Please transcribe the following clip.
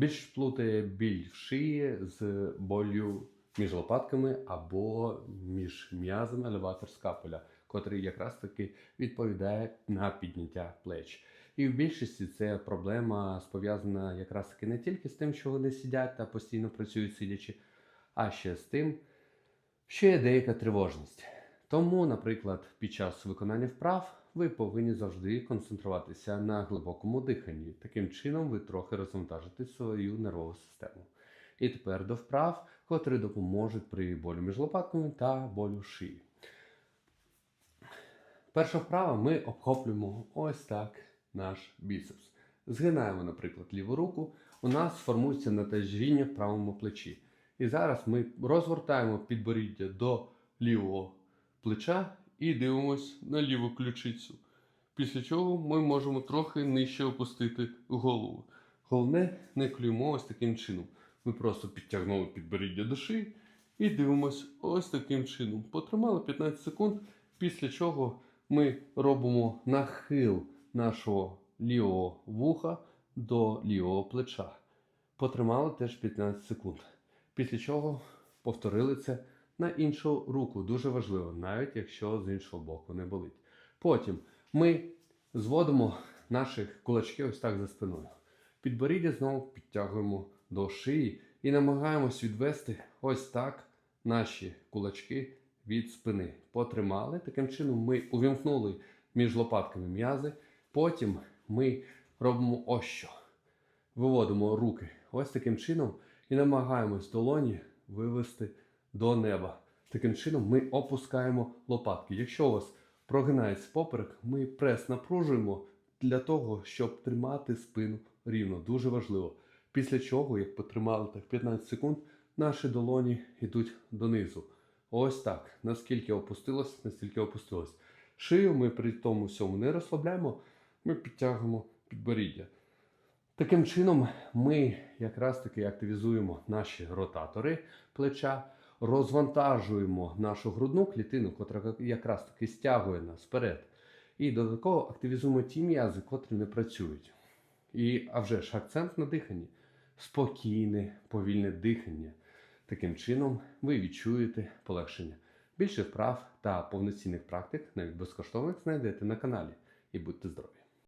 Більш плутає біль в шиї з болю між лопатками або між м'язами елеватор скапуля, котрий якраз таки відповідає на підняття плеч. І в більшості це проблема пов'язана якраз таки не тільки з тим, що вони сидять та постійно працюють сидячи, а ще з тим, що є деяка тривожність. Тому, наприклад, під час виконання вправ ви повинні завжди концентруватися на глибокому диханні. Таким чином ви трохи розвантажите свою нервову систему. І тепер до вправ, котрі допоможуть при болю між лопатками та болю шиї. Перша вправа ми обхоплюємо ось так наш біцепс. Згинаємо, наприклад, ліву руку. У нас формується натяжіння в правому плечі. І зараз ми розгортаємо підборіддя до лівого плеча і дивимось на ліву ключицю. Після чого ми можемо трохи нижче опустити голову. Головне, не клюємо ось таким чином. Ми просто підтягнули підборіддя до шиї і дивимось ось таким чином. Потримали 15 секунд, після чого ми робимо нахил нашого лівого вуха до лівого плеча. Потримали теж 15 секунд. Після чого повторили це на іншу руку. Дуже важливо, навіть якщо з іншого боку не болить. Потім ми зводимо наших кулачки ось так за спиною. Підборіддя знову підтягуємо до шиї і намагаємось відвести ось так наші кулачки від спини. Потримали. Таким чином ми увімкнули між лопатками м'язи. Потім ми робимо ось що. Виводимо руки ось таким чином і намагаємось долоні вивести до неба. Таким чином ми опускаємо лопатки. Якщо у вас прогинається поперек, ми прес напружуємо для того, щоб тримати спину рівно. Дуже важливо. Після чого, як потримали так 15 секунд, наші долоні йдуть донизу. Ось так. Наскільки опустилось, настільки опустилось. Шию ми при тому всьому не розслабляємо, ми підтягуємо підборіддя. Таким чином, ми якраз таки активізуємо наші ротатори плеча, розвантажуємо нашу грудну клітину, котра якраз таки стягує нас вперед. І додатково активізуємо ті м'язи, котрі не працюють. І, а вже ж акцент на диханні. Спокійне, повільне дихання. Таким чином ви відчуєте полегшення. Більше вправ та повноцінних практик, навіть безкоштовних, знайдете на каналі. І будьте здорові!